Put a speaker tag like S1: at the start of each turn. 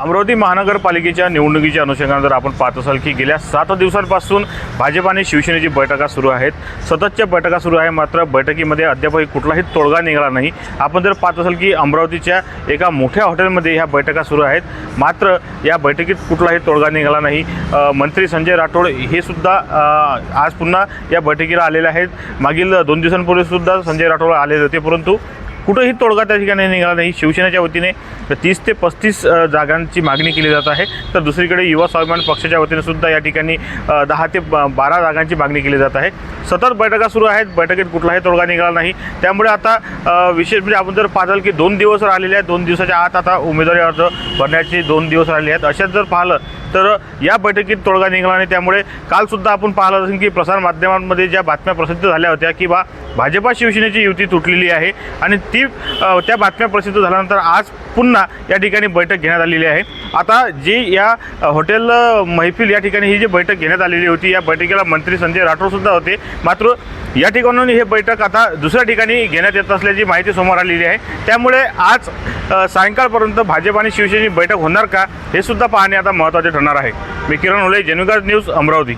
S1: अमरावती महानगरपालिकेच्या निवडणुकीच्या अनुषंगाने जर आपण पाहत असाल की गेल्या सात दिवसांपासून भाजप आणि शिवसेनेची बैठका सुरू आहेत. सततच्या बैठका सुरू आहे मात्र बैठकीमध्ये अद्यापही कुठलाही तोडगा निघाला नाही. आपण जर पाहत असाल की अमरावतीच्या एका मोठ्या हॉटेलमध्ये ह्या बैठका सुरू आहेत. मात्र या बैठकीत कुठलाही तोडगा निघाला नाही. मंत्री संजय राठोड हे सुद्धा आज पुन्हा या बैठकीला आलेले आहेत. मागील दोन दिवसांपूर्वी सुद्धा संजय राठोड आलेले होते परंतु कुठंही तोडगा त्या ठिकाणी निघाला नाही. शिवसेनेच्या वतीने तीस ते पस्तीस जागांची मागणी केली जात आहे. तर दुसरीकडे युवा स्वाभिमान पक्षाच्या वतीने सुद्धा या ठिकाणी दहा ते बारा जागांची मागणी केली जात आहे. सतत बैठका सुरू आहेत. बैठकीत कुठलाही तोडगा निघाला नाही. त्यामुळे आता विशेष म्हणजे आपण जर पाहाल की दोन दिवस राहिलेले आहेत. दोन दिवसाच्या आत आता उमेदवारी अर्ज भरण्याचे दोन दिवस राहिले आहेत. अशाच जर पाहिलं तर या बैठकीत तोडगा निघाला नाही. त्यामुळे कालसुद्धा आपण पाहिलं असेल की प्रसारमाध्यमांमध्ये ज्या बातम्या प्रसिद्ध झाल्या होत्या की बा भाजपा शिवसेनेची युती तुटलेली आहे. आणि ती त्या बातम्या प्रसिद्ध झाल्यानंतर आज पुन्हा या ठिकाणी बैठक घेण्यात आलेली आहे. आता जी या हॉटेल मैफिल या ठिकाणी ही जी बैठक घेण्यात आलेली होती या बैठकीला मंत्री संजय राठोडसुद्धा होते. मात्र या ठिकाणून हे बैठक आता दुसऱ्या ठिकाणी घेण्यात येत असल्याची माहिती समोर आलेली आहे. त्यामुळे आज सायंकाळपर्यंत भाजप आणि शिवसेनेची बैठक होणार का हे सुद्धा पाहणे आता महत्त्वाचे ठरणार आहे. मी किरण होले जेनुगाज न्यूज अमरावती.